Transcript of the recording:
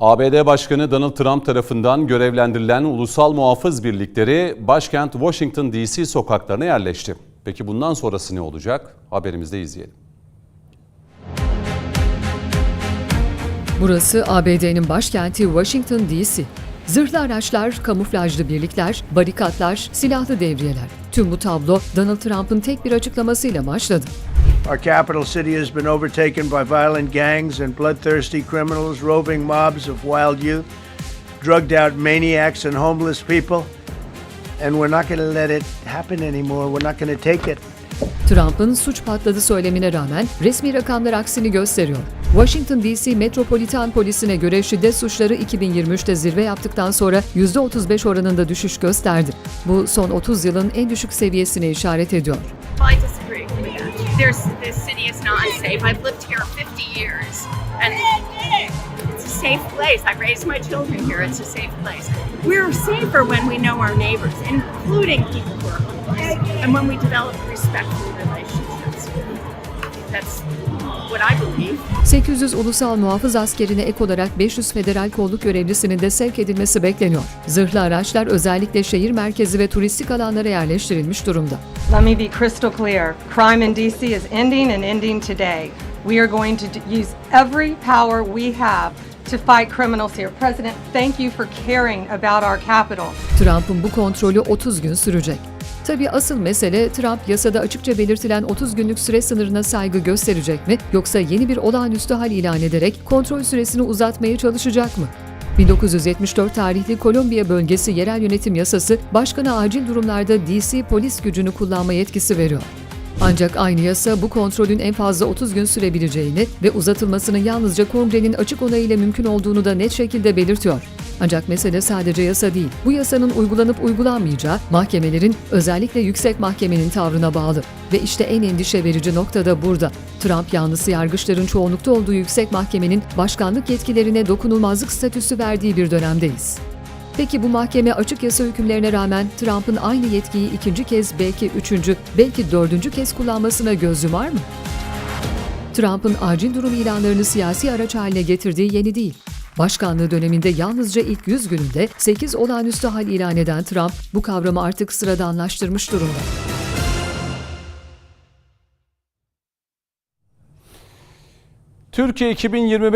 ABD Başkanı Donald Trump tarafından görevlendirilen ulusal muhafız birlikleri başkent Washington DC sokaklarına yerleşti. Peki bundan sonrası ne olacak? Haberimizde izleyelim. Burası ABD'nin başkenti Washington DC. Zırhlı araçlar, kamuflajlı birlikler, barikatlar, silahlı devriyeler. Tüm bu tablo Donald Trump'ın tek bir açıklamasıyla başladı. Our capital city has been overtaken by violent gangs and bloodthirsty criminals, roving mobs of wild youth, drugged out maniacs and homeless people. And we're not going to let it happen anymore. We're not going to take it. Trump'ın suç patladı söylemine rağmen resmi rakamlar aksini gösteriyor. Washington DC Metropolitan Polisi'ne göre şiddet suçları 2023'te zirve yaptıktan sonra %35 oranında düşüş gösterdi. Bu son 30 yılın en düşük seviyesine işaret ediyor. That. There's, this city is not unsafe. I've lived here 50 years, and it's a safe place. I raised my children here. It's a safe place. We're safer when we know our neighbors, including people who are homeless, and when we develop respect for relationships. That's what I believe. 800 ulusal muhafız askerine ek olarak 500 federal kolluk görevlisinin de sevk edilmesi bekleniyor. Zırhlı araçlar özellikle şehir merkezi ve turistik alanlara yerleştirilmiş durumda. Let me be crystal clear. Crime in DC is ending and ending today. We are going to use every power we have to fight criminals here. President, thank you for caring about our capital. Trump'ın bu kontrolü 30 gün sürecek. Tabii asıl mesele Trump yasada açıkça belirtilen 30 günlük süre sınırına saygı gösterecek mi yoksa yeni bir olağanüstü hal ilan ederek kontrol süresini uzatmaya çalışacak mı? 1974 tarihli Kolombiya Bölgesi Yerel Yönetim Yasası başkana acil durumlarda DC polis gücünü kullanma yetkisi veriyor. Ancak aynı yasa bu kontrolün en fazla 30 gün sürebileceğini ve uzatılmasının yalnızca kongrenin açık onayıyla mümkün olduğunu da net şekilde belirtiyor. Ancak mesele sadece yasa değil. Bu yasanın uygulanıp uygulanmayacağı mahkemelerin özellikle yüksek mahkemenin tavrına bağlı. Ve işte en endişe verici nokta da burada. Trump yanlısı yargıçların çoğunlukta olduğu yüksek mahkemenin başkanlık yetkilerine dokunulmazlık statüsü verdiği bir dönemdeyiz. Peki bu mahkeme açık yasa hükümlerine rağmen Trump'ın aynı yetkiyi ikinci kez belki üçüncü, belki dördüncü kez kullanmasına göz yumar mı? Trump'ın acil durum ilanlarını siyasi araç haline getirdiği yeni değil. Başkanlığı döneminde yalnızca ilk 100 gününde 8 olağanüstü hal ilan eden Trump bu kavramı artık sıradanlaştırmış durumda. Türkiye 2025